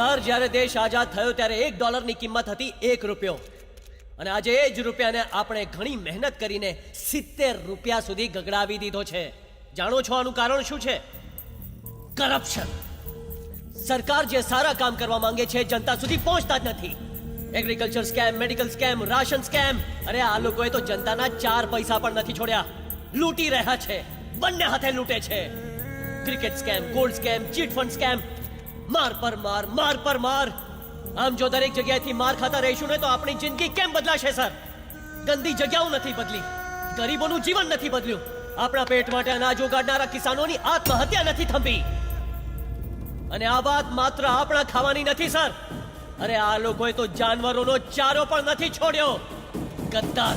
Sir જ્યારે દેશ આઝાદ થયો ત્યારે એક ડોલરની કિંમત હતી એક રૂપિયો. અને આજે એ જ રૂપિયાને આપણે ઘણી મહેનત કરીને સિત્તેર રૂપિયા સુધી ગગડાવી દીધો છે. જાણો છો આનું કારણ શું છે? કરપ્શન સરકાર જે સારા કામ કરવા માંગે છે, જનતા સુધી પહોંચતા જ નથી. Agriculture scam medical scam ration scam અરે આ લોકોએ તો જનતાના ચાર પૈસા પણ નથી છોડ્યા. લૂંટી રહ્યા છે. બંને હાથે લૂંટે છે. Cricket scam gold scam cheat fund scam માર પર માર માર પર માર. આમ જો દરેક જગ્યાએથી માર ખાતા રહીશું ને તો આપણી જિંદગી કેમ બદલાશે, સર? ગંદી જગ્યાઓ નથી બદલી. ગરીબોનું જીવન નથી બદલ્યું. આપણા પેટ માટે અનાજ ઉગાડનારા કિસાનોની આત્મહત્યા નથી થંભી. અને આ વાત માત્ર આપણા ખાવાની નથી, સર. અરે આ લોકોએ તો જાનવરોનો ચારો પણ નથી છોડ્યો. ગદ્દાર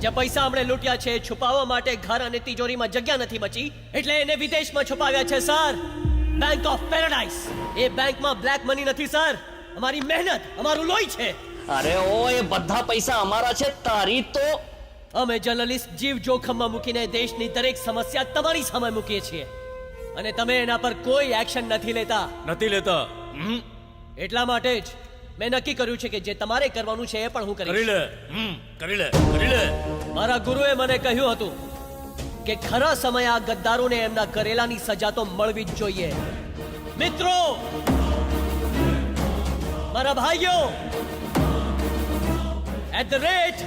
જે પૈસા આપણે લૂંટ્યા છે છુપાવવા માટે ઘર અને તિજોરીમાં જગ્યા નથી બચી, એટલે એને વિદેશમાં છુપાવ્યા છે, સર. બેંક ઓફ પેરાડાઇઝ એ બેંકમાં બ્લેક મની નથી સર અમારી મહેનત અમારું લોહી છે. અરે ઓ એ બધા પૈસા અમારા છે તારી તો. અમે જર્નલિસ્ટ જીવ જોખમમાં મૂકીને દેશની દરેક સમસ્યા તમારી સામે મૂકીએ છીએ. અને તમે એના પર કોઈ એક્શન નથી લેતા. નથી લેતા. એટલા માટે જ મેં નક્કી કર્યું છે કે જે તમારે કરવાનું છે એ પણ હું કરી કરીશ લે કરી લે કરી લે. મારા ગુરુએ મને કહ્યું હતું કે ખરા સમયે આ ગદ્દારોને એમના કરેલાની સજા તો મળવી જ જોઈએ. મિત્રો! મારા ભાઈઓ! At the rate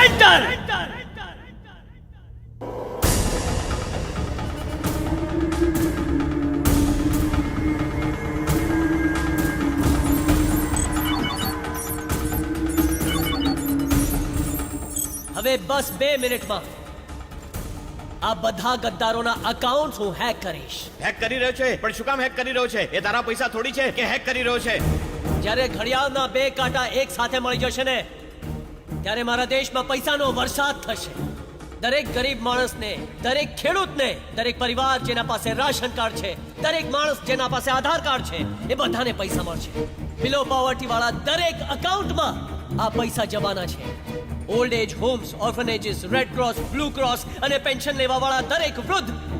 Enter! હવે બસ બે મિનિટમાં. આ બધા ગદ્દારોના અકાઉન્ટ હું હેક કરીશ. હેક કરી રહ્યો છે પણ શું કામ હેક કરી રહ્યો છે? એ તારા પૈસા થોડી છે કે હેક કરી રહ્યો છે? જ્યારે ઘડિયાળના બે કાંટા એક સાથે મળી જશે ને ત્યારે મારા દેશમાં પૈસાનો વરસાદ થશે. દરેક ગરીબ માણસને, દરેક ખેડૂતને, દરેક પરિવાર જેના પાસે રાશન કાર્ડ છે, દરેક માણસ જેના પાસે આધાર કાર્ડ છે, એ બધાને પૈસા મળશે. બિલો પોવર્ટી વાળા દરેક અકાઉન્ટમાં આ પૈસા જવાના છે. Old age homes orphanages red cross blue cross અને પેન્શન લેવા વાળા દરેક વૃદ્ધ